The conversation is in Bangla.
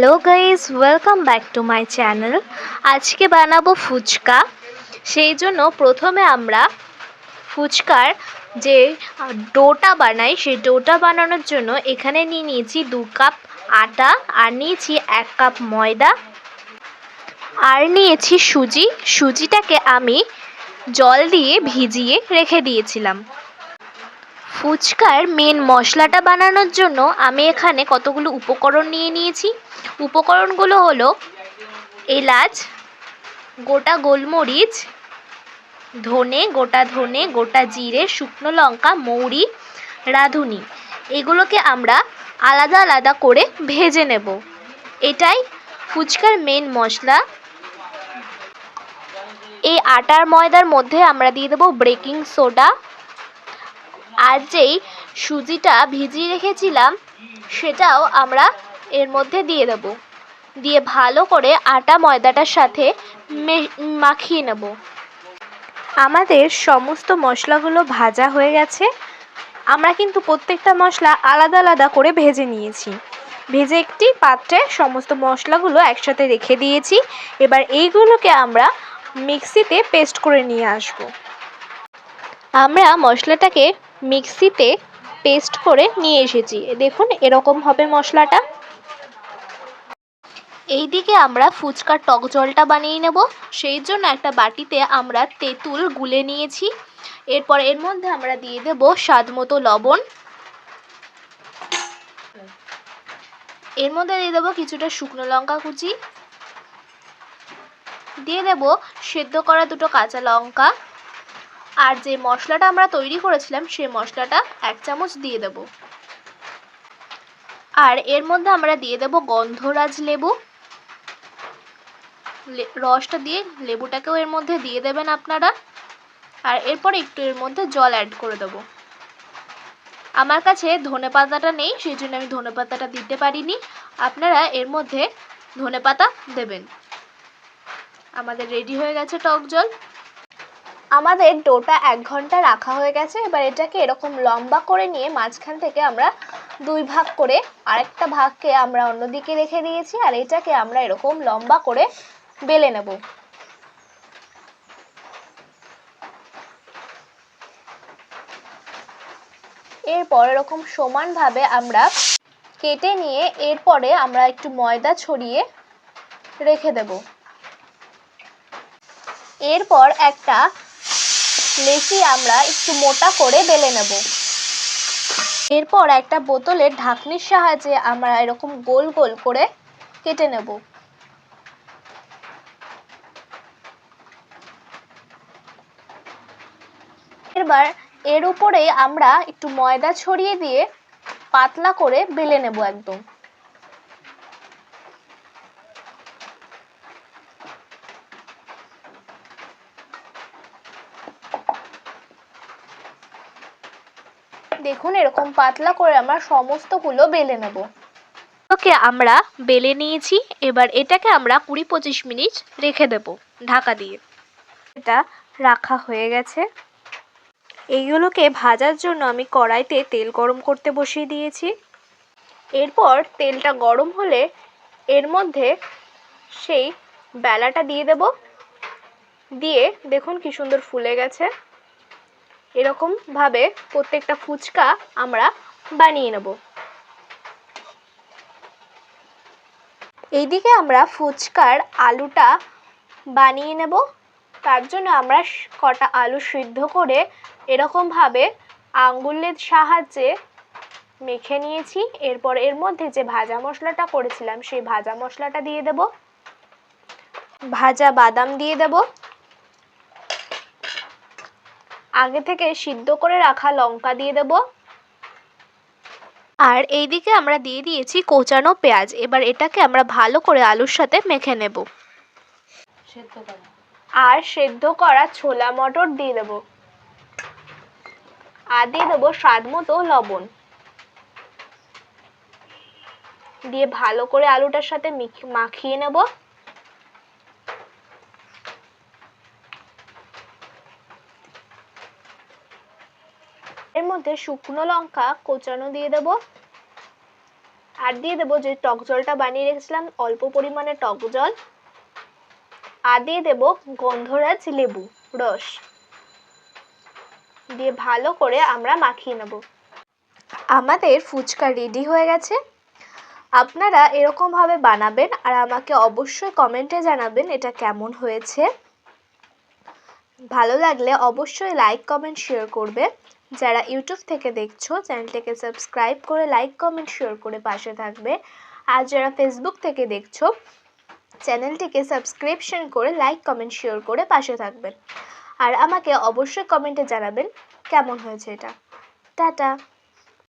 Hello guys welcome back to my channel আজকে বানাবো ফুচকা। সেই জন্য প্রথমে আমরা ফুচকার যে ডোটা বানাই, সেই ডোটা বানানোর জন্য এখানে নিয়ে নিয়েছি দু কাপ আটা আর নিয়েছি এক কাপ ময়দা, আর নিয়েছি সুজি। সুজিটাকে আমি জল দিয়ে ভিজিয়ে রেখে দিয়েছিলাম। ফুচকার মেন মশলাটা বানানোর জন্য আমি এখানে কতগুলো উপকরণ নিয়ে নিয়েছি। উপকরণগুলো হলো এলাচ, গোটা গোলমরিচ, ধনে, গোটা ধনে, গোটা জিরে, শুকনো লঙ্কা, মৌরি, রাঁধুনি। এগুলোকে আমরা আলাদা আলাদা করে ভেজে নেব। এটাই ফুচকার মেন মশলা। এই আটার ময়দার মধ্যে আমরা দিয়ে দেবো বেকিং সোডা আর যেই সুজিটা ভিজিয়ে রেখেছিলাম, সেটাও আমরা এর মধ্যে দিয়ে দেব। দিয়ে ভালো করে আটা ময়দাটার সাথে মাখিয়ে নেব। আমাদের সমস্ত মশলাগুলো ভাজা হয়ে গেছে। আমরা কিন্তু প্রত্যেকটা মশলা আলাদা আলাদা করে ভেজে নিয়েছি। ভেজে একটি পাত্রে সমস্ত মশলাগুলো একসাথে রেখে দিয়েছি। এবার এইগুলোকে আমরা মিক্সিতে পেস্ট করে নিয়ে আসব। আমরা মশলাটাকে মিক্সিতে পেস্ট করে নিয়ে এসেছি। দেখুন, এরকম হবে মশলাটা। এই দিকে আমরা ফুচকার টক জলটা বানিয়ে নেব। সেই জন্য একটা বাটিতে আমরা তেঁতুল গুলে নিয়েছি। এরপর এর মধ্যে আমরা দিয়ে দেব স্বাদ মতো লবণ। এর মধ্যে দিয়ে দেবো কিছুটা শুকনো লঙ্কা কুচি। দিয়ে দেব সেদ্ধ করা দুটো কাঁচা লঙ্কা। আর যে মশলাটা আমরা তৈরি করেছিলাম, সেই মশলাটা এক চামচ দিয়ে দেব। আর এর মধ্যে আমরা দিয়ে দেব গন্ধরাজ লেবু। রসটা দিয়ে লেবুটাকেও এর মধ্যে দিয়ে দেবেন আপনারা। আর এরপর একটু এর মধ্যে জল অ্যাড করে দেব। আমার কাছে ধনে পাতাটা নেই, সেই জন্য আমি ধনে পাতাটা দিতে পারিনি। আপনারা এর মধ্যে ধনে পাতা দেবেন। আমাদের রেডি হয়ে গেছে টক জল। আমাদের ডোটা এক ঘণ্টা রাখা হয়ে গেছে, এবার এটাকে এরকম লম্বা করে নিয়ে মাঝখান থেকে আমরা দুই ভাগ করে আরেকটা ভাগকে আমরা অন্যদিকে রেখে দিয়েছি, আর এটাকে আমরা এরকম লম্বা করে বেলে নেব। এরপর এরকম সমানভাবে আমরা কেটে নিয়ে এরপরে আমরা একটু ময়দা ছড়িয়ে রেখে দেব। এরপর একটা লেচি আমরা একটু মোটা করে বেলে নেব। এরপর একটা বোতলের ঢাকনির সাহায্যে আমরা এরকম গোল গোল করে কেটে নেব। এবার এর উপরে আমরা একটু ময়দা ছড়িয়ে দিয়ে পাতলা করে বেলে নেব একদম। দেখুন, এরকম পাতলা করে আমরা সমস্তগুলো বেলে নেব। ওকে আমরা বেলে নিয়েছি, এবার এটাকে আমরা কুড়ি পঁচিশ মিনিট রেখে দেব ঢাকা দিয়ে। এটা রাখা হয়ে গেছে। এইগুলোকে ভাজার জন্য আমি কড়াইতে তেল গরম করতে বসিয়ে দিয়েছি। এরপর তেলটা গরম হলে এর মধ্যে সেই বেলাটা দিয়ে দেব। দিয়ে দেখুন কি সুন্দর ফুলে গেছে। এরকমভাবে প্রত্যেকটা ফুচকা আমরা বানিয়ে নেব। এইদিকে আমরা ফুচকার আলুটা বানিয়ে নেব। তার জন্য আমরা কটা আলু সিদ্ধ করে এরকমভাবে আঙ্গুলের সাহায্যে মেখে নিয়েছি। এরপর এর মধ্যে যে ভাজা মশলাটা করেছিলাম, সেই ভাজা মশলাটা দিয়ে দেব। ভাজা বাদাম দিয়ে দেব। আগে থেকে সিদ্ধ করে রাখা লঙ্কা দিয়ে দেব। আর এইদিকে আমরা দিয়ে দিয়েছি কোচানো পেঁয়াজ। এবার এটাকে আমরা ভালো করে আলুর সাথে মেখে নেব। আর সেদ্ধ করা ছোলা মটর দিয়ে দেব। আর দিয়ে দেবো স্বাদ মতো লবণ। দিয়ে ভালো করে আলুটার সাথে মাখিয়ে নেব। এর মধ্যে শুকনো লঙ্কা কোচানো দিয়ে দেব। আর দিয়ে দেবো যে টক জলটা বানিয়ে রেখেছিলাম, অল্প পরিমাণে টক জল। আর দিয়ে দেবো গন্ধরাজ লেবু রস। দিয়ে ভালো করে আমরা মাখিয়ে নেব। আমাদের ফুচকা রেডি হয়ে গেছে। আপনারা এরকমভাবে বানাবেন আর আমাকে অবশ্যই কমেন্টে জানাবেন এটা কেমন হয়েছে। ভালো লাগলে অবশ্যই লাইক, কমেন্ট, শেয়ার করবে যারা ইউটিউব থেকে দেখছ, চ্যানেলটিকে সাবস্ক্রাইব করে লাইক, কমেন্ট শেয়ার করে পাশে থাকবে। আর যারা ফেসবুক থেকে দেখছ, চ্যানেলটিকে সাবস্ক্রিপশন করে লাইক, কমেন্ট শেয়ার করে পাশে থাকবেন আর আমাকে অবশ্যই কমেন্টে জানাবেন, কেমন হয়েছে এটা। টাটা।